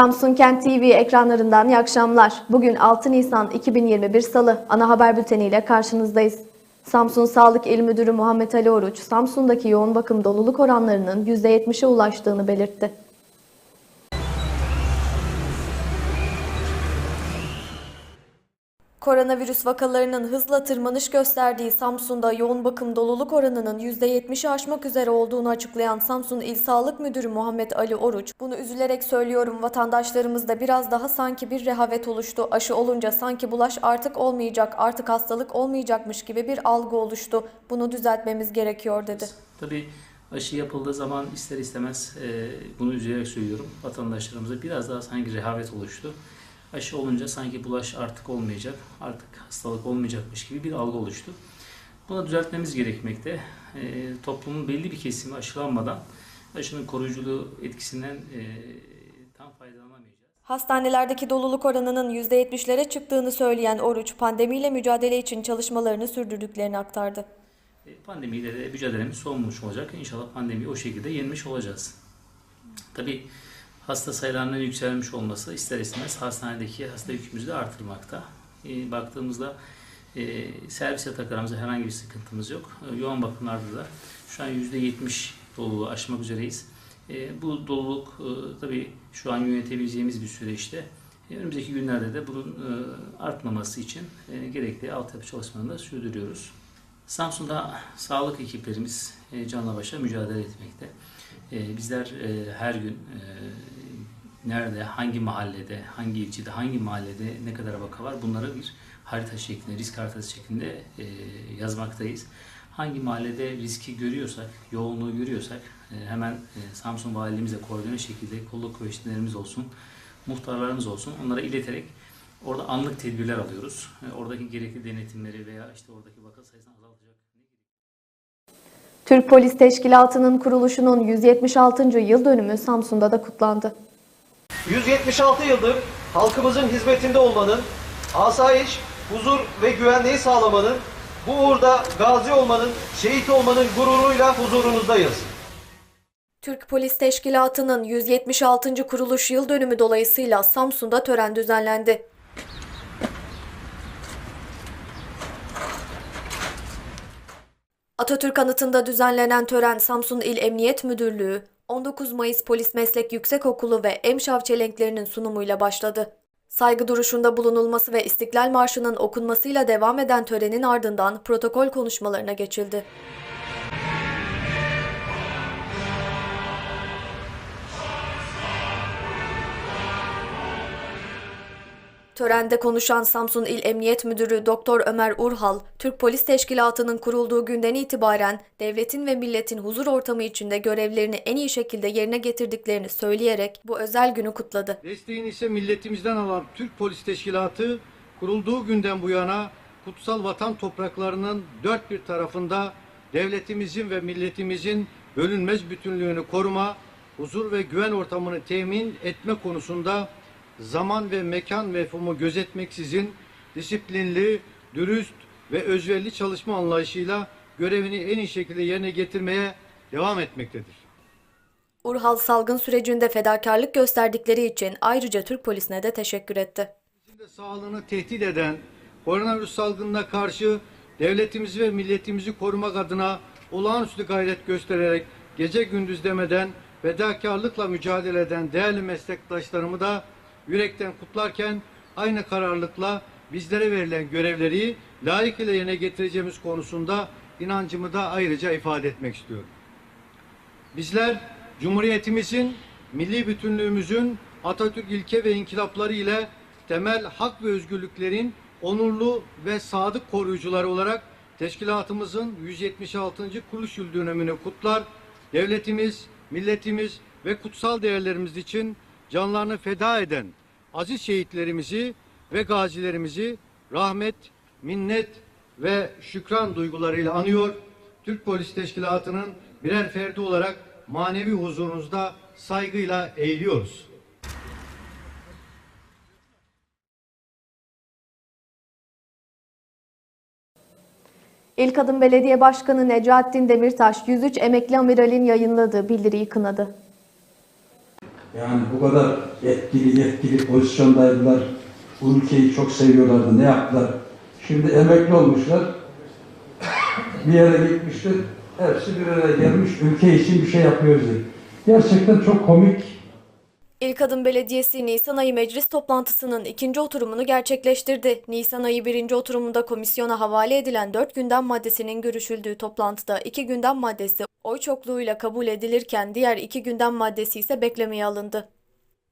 Samsun Kent TV ekranlarından iyi akşamlar. Bugün 6 Nisan 2021 Salı ana haber bülteniyle karşınızdayız. Samsun Sağlık İl Müdürü Muhammed Ali Oruç, Samsun'daki yoğun bakım doluluk oranlarının %70'e ulaştığını belirtti. Koronavirüs vakalarının hızla tırmanış gösterdiği Samsun'da yoğun bakım doluluk oranının %70'i aşmak üzere olduğunu açıklayan Samsun İl Sağlık Müdürü Muhammed Ali Oruç, bunu üzülerek söylüyorum vatandaşlarımızda biraz daha sanki bir rehavet oluştu. Aşı olunca sanki bulaş artık olmayacak, artık hastalık olmayacakmış gibi bir algı oluştu. Bunu düzeltmemiz gerekiyor dedi. Tabii aşı yapıldığı zaman ister istemez bunu üzülerek söylüyorum. Vatandaşlarımıza biraz daha sanki rehavet oluştu. Aşı olunca sanki bulaş artık olmayacak, artık hastalık olmayacakmış gibi bir algı oluştu. Buna düzeltmemiz gerekmekte. E, toplumun belli bir kesimi aşılanmadan aşının koruyuculuğu etkisinden e, tam faydalanamayacağız. Hastanelerdeki doluluk oranının %70'lere çıktığını söyleyen Oruç, pandemiyle mücadele için çalışmalarını sürdürdüklerini aktardı. E, Pandemiyle de mücadelemiz son bulmuş olacak. İnşallah pandemiyi o şekilde yenmiş olacağız. Tabi hasta sayılarının yükselmiş olması ister istemez hastanedeki hasta yükümüzü de artırmakta. E, baktığımızda e, servis yataklarımızda herhangi bir sıkıntımız yok. E, yoğun bakımlarda da şu an %70 doluluğu aşmak üzereyiz. E, bu doluluk e, tabi şu an yönetebileceğimiz bir süreçte. E, önümüzdeki günlerde de bunun e, artmaması için e, gerekli altyapı çalışmalarını da sürdürüyoruz. Samsun'da sağlık ekiplerimiz e, canla başla mücadele etmekte. E, Bizler e, her gün e, nerede, hangi mahallede, hangi ilçede, hangi mahallede ne kadar vaka var bunları bir harita şeklinde, risk haritası şeklinde e, yazmaktayız. Hangi mahallede riski görüyorsak, yoğunluğu görüyorsak e, hemen e, Samsun Valiliğimizle koordine şekilde kolluk kuvvetlerimiz olsun, muhtarlarımız olsun onlara ileterek orada anlık tedbirler alıyoruz. E, Oradaki gerekli denetimleri veya işte oradaki vaka sayısını azaltacak Türk Polis Teşkilatı'nın kuruluşunun 176. yıl dönümü Samsun'da da kutlandı. 176 yıldır halkımızın hizmetinde olmanın, asayiş, huzur ve güvenliği sağlamanın, bu uğurda gazi olmanın, şehit olmanın gururuyla huzurunuzdayız. Türk Polis Teşkilatı'nın 176. kuruluş yıl dönümü dolayısıyla Samsun'da tören düzenlendi. Atatürk Anıtı'nda düzenlenen tören Samsun İl Emniyet Müdürlüğü, 19 Mayıs Polis Meslek Yüksekokulu ve Emşav çelenklerinin sunumuyla başladı. Saygı duruşunda bulunulması ve İstiklal Marşı'nın okunmasıyla devam eden törenin ardından protokol konuşmalarına geçildi. Törende konuşan Samsun İl Emniyet Müdürü Doktor Ömer Urhal, Türk Polis Teşkilatı'nın kurulduğu günden itibaren devletin ve milletin huzur ortamı içinde görevlerini en iyi şekilde yerine getirdiklerini söyleyerek bu özel günü kutladı. Desteğini ise milletimizden alan Türk Polis Teşkilatı kurulduğu günden bu yana kutsal vatan topraklarının dört bir tarafında devletimizin ve milletimizin bölünmez bütünlüğünü koruma, huzur ve güven ortamını temin etme konusunda zaman ve mekan mefhumu gözetmeksizin disiplinli, dürüst ve özverili çalışma anlayışıyla görevini en iyi şekilde yerine getirmeye devam etmektedir. Urhal salgın sürecinde fedakarlık gösterdikleri için ayrıca Türk polisine de teşekkür etti. sağlığını tehdit eden koronavirüs salgınına karşı devletimizi ve milletimizi korumak adına olağanüstü gayret göstererek gece gündüz demeden fedakarlıkla mücadele eden değerli meslektaşlarımı da yürekten kutlarken aynı kararlılıkla bizlere verilen görevleri layıkıyla yerine getireceğimiz konusunda inancımı da ayrıca ifade etmek istiyorum. Bizler Cumhuriyetimizin, milli bütünlüğümüzün Atatürk ilke ve inkılapları ile temel hak ve özgürlüklerin onurlu ve sadık koruyucuları olarak teşkilatımızın 176. kuruluş yıl dönümünü kutlar. Devletimiz, milletimiz ve kutsal değerlerimiz için canlarını feda eden aziz şehitlerimizi ve gazilerimizi rahmet, minnet ve şükran duygularıyla anıyor. Türk Polis Teşkilatı'nın birer ferdi olarak manevi huzurunuzda saygıyla eğiliyoruz. İl Kadın Belediye Başkanı Necaettin Demirtaş 103 emekli amiralin yayınladığı bildiriyi kınadı. Yani bu kadar etkili yetkili pozisyondaydılar. Bu ülkeyi çok seviyorlardı. Ne yaptılar? Şimdi emekli olmuşlar. Bir yere gitmişler. Hepsi bir araya gelmiş. Ülke için bir şey yapıyoruz diye. Gerçekten çok komik. İlkadın Belediyesi Nisan ayı meclis toplantısının ikinci oturumunu gerçekleştirdi. Nisan ayı birinci oturumunda komisyona havale edilen dört gündem maddesinin görüşüldüğü toplantıda iki gündem maddesi oy çokluğuyla kabul edilirken diğer iki gündem maddesi ise beklemeye alındı.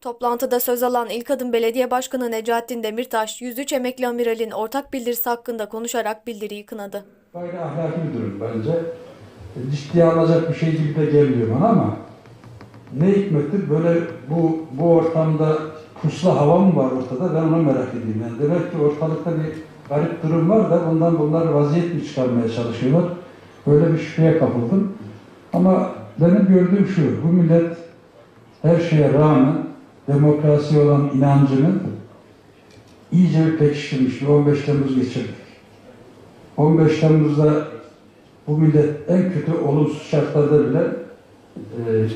Toplantıda söz alan İlkadın Belediye Başkanı Necaettin Demirtaş, 103 emekli amiralin ortak bildirisi hakkında konuşarak bildiriyi kınadı. Gayri ahlaki bir durum bence. Ciddiye alınacak bir şey gibi de gelmiyor bana ama ne hikmettir böyle bu bu ortamda puslu hava mı var ortada ben onu merak edeyim. Yani demek ki ortalıkta bir garip durum var da ondan bunlar vaziyet mi çıkarmaya çalışıyorlar. Böyle bir şüpheye kapıldım. Ama benim gördüğüm şu, bu millet her şeye rağmen demokrasiye olan inancını iyice bir pekiştirmiş. Bir 15 Temmuz geçirdik. 15 Temmuz'da bu millet en kötü olumsuz şartlarda bile e,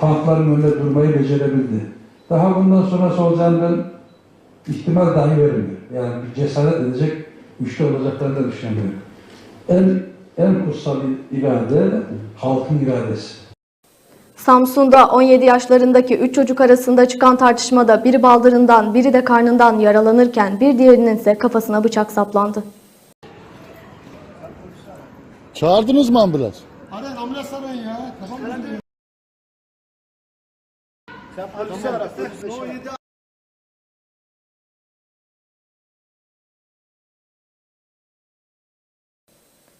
tankların önünde durmayı becerebildi. Daha bundan sonrası olacağını ben ihtimal dahi vermiyorum. Yani bir cesaret edecek güçlü olacaklarını da düşünüyorum. En, en kutsal irade halkın iradesi. Samsun'da 17 yaşlarındaki 3 çocuk arasında çıkan tartışmada biri baldırından, biri de karnından yaralanırken bir diğerinin ise kafasına bıçak saplandı. Çağırdınız mı ambulans Sen polisi ara.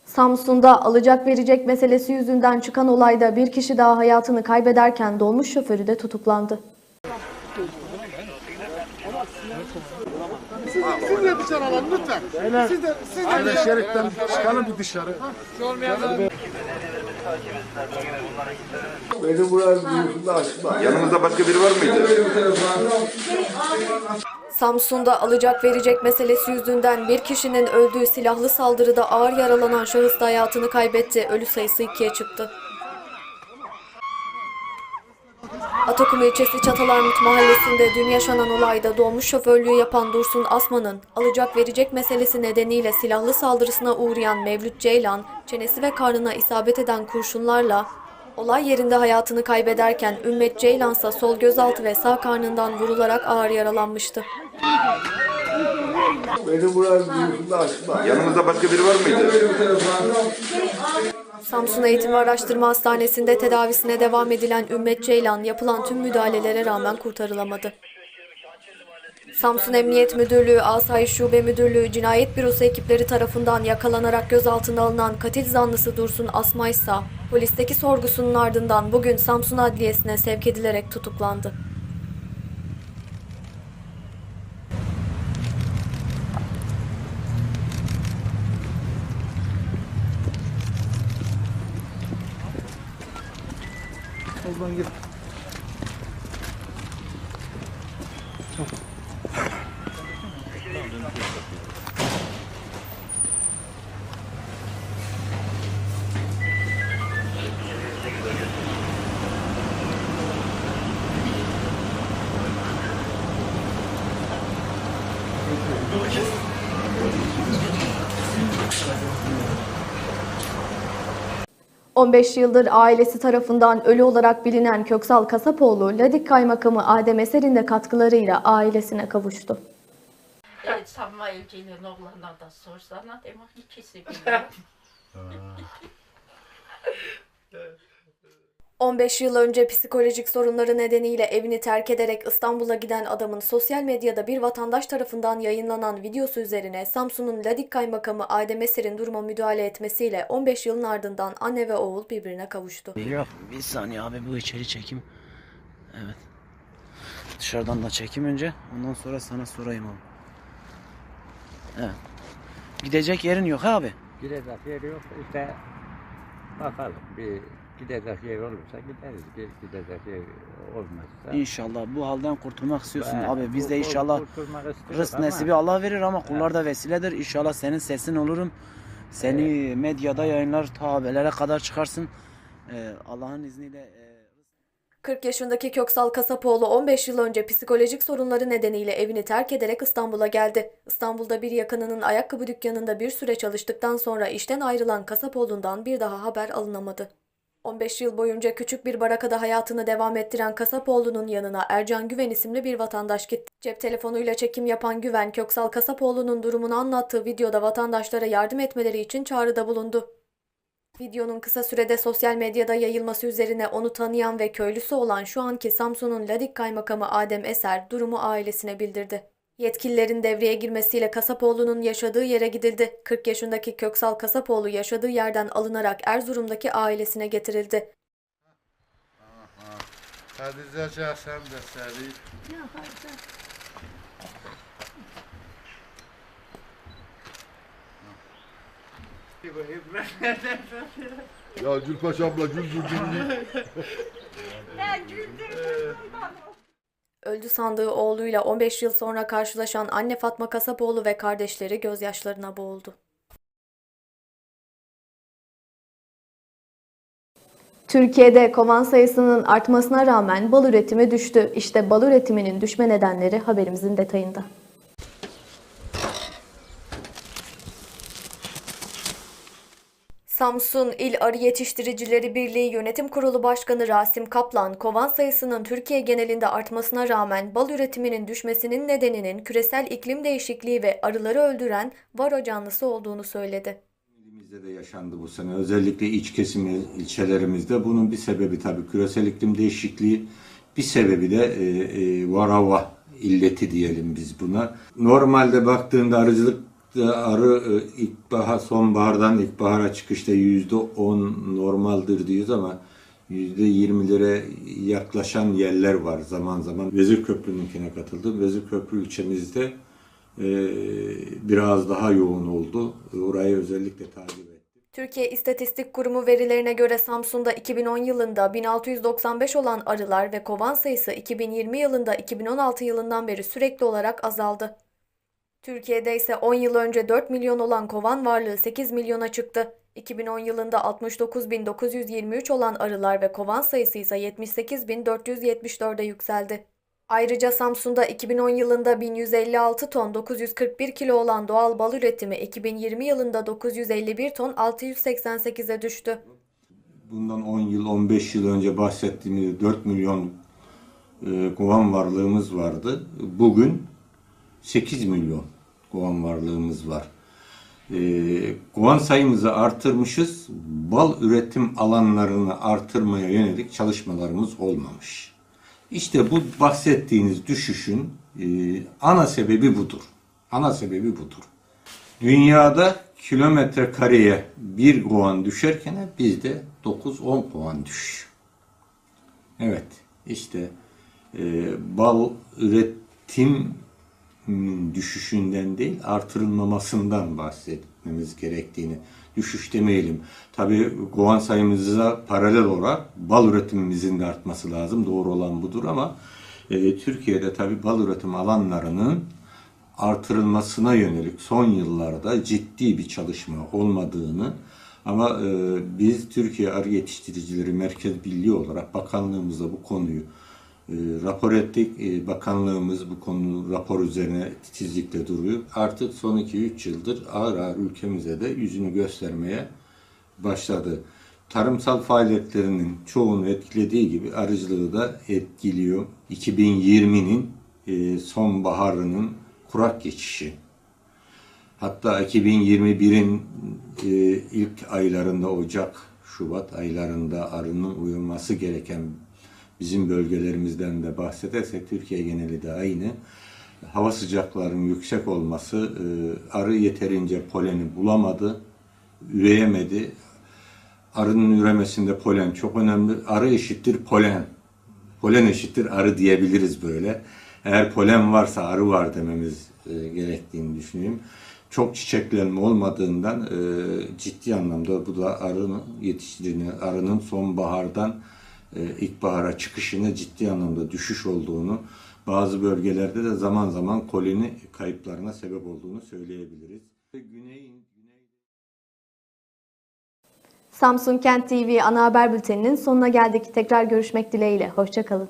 Samsun'da alacak verecek meselesi yüzünden çıkan olayda bir kişi daha hayatını kaybederken dolmuş şoförü de tutuklandı. Siz de dışarı alın lütfen. Siz de, siz de Aynı şeritten çıkalım bir dışarı. Yanımızda başka biri var mıydı? Samsun'da alacak verecek meselesi yüzünden bir kişinin öldüğü silahlı saldırıda ağır yaralanan şahıs da hayatını kaybetti. Ölü sayısı ikiye çıktı. Atakum ilçesi Çatalarmut mahallesinde dün yaşanan olayda dolmuş şoförlüğü yapan Dursun Asman'ın alacak verecek meselesi nedeniyle silahlı saldırısına uğrayan Mevlüt Ceylan, çenesi ve karnına isabet eden kurşunlarla olay yerinde hayatını kaybederken Ümmet Ceylan ise sol gözaltı ve sağ karnından vurularak ağır yaralanmıştı. Yanımızda başka biri var mıydı? Samsun Eğitim ve Araştırma Hastanesi'nde tedavisine devam edilen Ümmet Ceylan yapılan tüm müdahalelere rağmen kurtarılamadı. Samsun Emniyet Müdürlüğü, Asayiş Şube Müdürlüğü, Cinayet Bürosu ekipleri tarafından yakalanarak gözaltına alınan katil zanlısı Dursun Asma ise polisteki sorgusunun ardından bugün Samsun Adliyesi'ne sevk edilerek tutuklandı. ...15 yıldır ailesi tarafından ölü olarak bilinen Köksal Kasapoğlu, Ladik Kaymakamı Adem Eser'in de katkılarıyla ailesine kavuştu. Samuel'cinin oğlana da sorsana demek ikisi biliyor. 15 yıl önce psikolojik sorunları nedeniyle evini terk ederek İstanbul'a giden adamın sosyal medyada bir vatandaş tarafından yayınlanan videosu üzerine Samsun'un Ladik Kaymakamı Adem Eser'in duruma müdahale etmesiyle 15 yılın ardından anne ve oğul birbirine kavuştu. Yok bir saniye abi bu içeri çekim. Evet. Dışarıdan da çekim önce. Ondan sonra sana sorayım abi. Evet. Gidecek yerin yok abi. Gidecek yer yok işte bakalım bir gidecek yer olursa gideriz. Bir gidecek yer olmazsa. İnşallah bu halden kurtulmak istiyorsun Ben abi. Biz de inşallah rızk ama nesibi Allah verir ama kullar da vesiledir. İnşallah senin sesin olurum. Seni medyada yayınlar haberlere kadar çıkarsın. Ee, Allah'ın izniyle e, 40 yaşındaki Köksal Kasapoğlu 15 yıl önce psikolojik sorunları nedeniyle evini terk ederek İstanbul'a geldi. İstanbul'da bir yakınının ayakkabı dükkanında bir süre çalıştıktan sonra işten ayrılan Kasapoğlu'ndan bir daha haber alınamadı. 15 yıl boyunca küçük bir barakada hayatını devam ettiren Kasapoğlu'nun yanına Ercan Güven isimli bir vatandaş gitti. Cep telefonuyla çekim yapan Güven, Köksal Kasapoğlu'nun durumunu anlattığı videoda vatandaşlara yardım etmeleri için çağrıda bulundu. Videonun kısa sürede sosyal medyada yayılması üzerine onu tanıyan ve köylüsü olan şu anki Samsun'un Ladik Kaymakamı Adem Eser durumu ailesine bildirdi. Yetkililerin devreye girmesiyle Kasapoğlu'nun yaşadığı yere gidildi. 40 yaşındaki Köksal Kasapoğlu yaşadığı yerden alınarak Erzurum'daki ailesine getirildi. Hadi Zece sen de seri. Ya Gülpaş abla gül gül gül. Öldü sandığı oğluyla 15 yıl sonra karşılaşan anne Fatma Kasapoğlu ve kardeşleri gözyaşlarına boğuldu. Türkiye'de kovan sayısının artmasına rağmen bal üretimi düştü. İşte bal üretiminin düşme nedenleri haberimizin detayında. Samsun İl Arı Yetiştiricileri Birliği Yönetim Kurulu Başkanı Rasim Kaplan, kovan sayısının Türkiye genelinde artmasına rağmen bal üretiminin düşmesinin nedeninin küresel iklim değişikliği ve arıları öldüren varo canlısı olduğunu söyledi. İlimizde de yaşandı bu sene. Özellikle iç kesimi ilçelerimizde. Bunun bir sebebi tabii küresel iklim değişikliği. Bir sebebi de e, e, varava illeti diyelim biz buna. Normalde baktığında arıcılık arı e, ilkbahar sonbahardan ilkbahara çıkışta yüzde on normaldir diyoruz ama yüzde yirmilere yaklaşan yerler var zaman zaman. Vezir Köprü'nünkine katıldım. Vezir Köprü ilçemizde e, biraz daha yoğun oldu. Orayı özellikle takip ettim. Türkiye İstatistik Kurumu verilerine göre Samsun'da 2010 yılında 1695 olan arılar ve kovan sayısı 2020 yılında 2016 yılından beri sürekli olarak azaldı. Türkiye'de ise 10 yıl önce 4 milyon olan kovan varlığı 8 milyona çıktı. 2010 yılında 69.923 olan arılar ve kovan sayısı ise 78.474'e yükseldi. Ayrıca Samsun'da 2010 yılında 1156 ton 941 kilo olan doğal bal üretimi 2020 yılında 951 ton 688'e düştü. Bundan 10 yıl, 15 yıl önce bahsettiğimiz 4 milyon e, kovan varlığımız vardı. Bugün 8 milyon kovan varlığımız var. E, kovan sayımızı artırmışız. Bal üretim alanlarını artırmaya yönelik çalışmalarımız olmamış. İşte bu bahsettiğiniz düşüşün e, ana sebebi budur. Ana sebebi budur. Dünyada kilometre kareye bir kovan düşerken bizde 9-10 kovan düşüyor. Evet, işte e, bal üretim düşüşünden değil artırılmamasından bahsetmemiz gerektiğini düşüş demeyelim. Tabii kovan sayımıza paralel olarak bal üretimimizin de artması lazım. Doğru olan budur ama e, Türkiye'de tabii bal üretim alanlarının artırılmasına yönelik son yıllarda ciddi bir çalışma olmadığını ama e, biz Türkiye Arı Yetiştiricileri Merkez Birliği olarak bakanlığımızda bu konuyu e, rapor ettik. E, bakanlığımız bu konu rapor üzerine titizlikle duruyor. Artık son 2-3 yıldır ağır ağır ülkemize de yüzünü göstermeye başladı. Tarımsal faaliyetlerinin çoğunu etkilediği gibi arıcılığı da etkiliyor. 2020'nin e, sonbaharının kurak geçişi. Hatta 2021'in e, ilk aylarında Ocak, Şubat aylarında arının uyulması gereken bizim bölgelerimizden de bahsedersek Türkiye geneli de aynı. Hava sıcaklarının yüksek olması e, arı yeterince poleni bulamadı, üreyemedi. Arının üremesinde polen çok önemli. Arı eşittir polen. Polen eşittir arı diyebiliriz böyle. Eğer polen varsa arı var dememiz e, gerektiğini düşünüyorum. Çok çiçeklenme olmadığından e, ciddi anlamda bu da arının yetiştiğini, arının sonbahardan ilkbahara çıkışına ciddi anlamda düşüş olduğunu, bazı bölgelerde de zaman zaman koloni kayıplarına sebep olduğunu söyleyebiliriz. Güneyin Samsun Kent TV ana haber bülteninin sonuna geldik. Tekrar görüşmek dileğiyle. Hoşçakalın.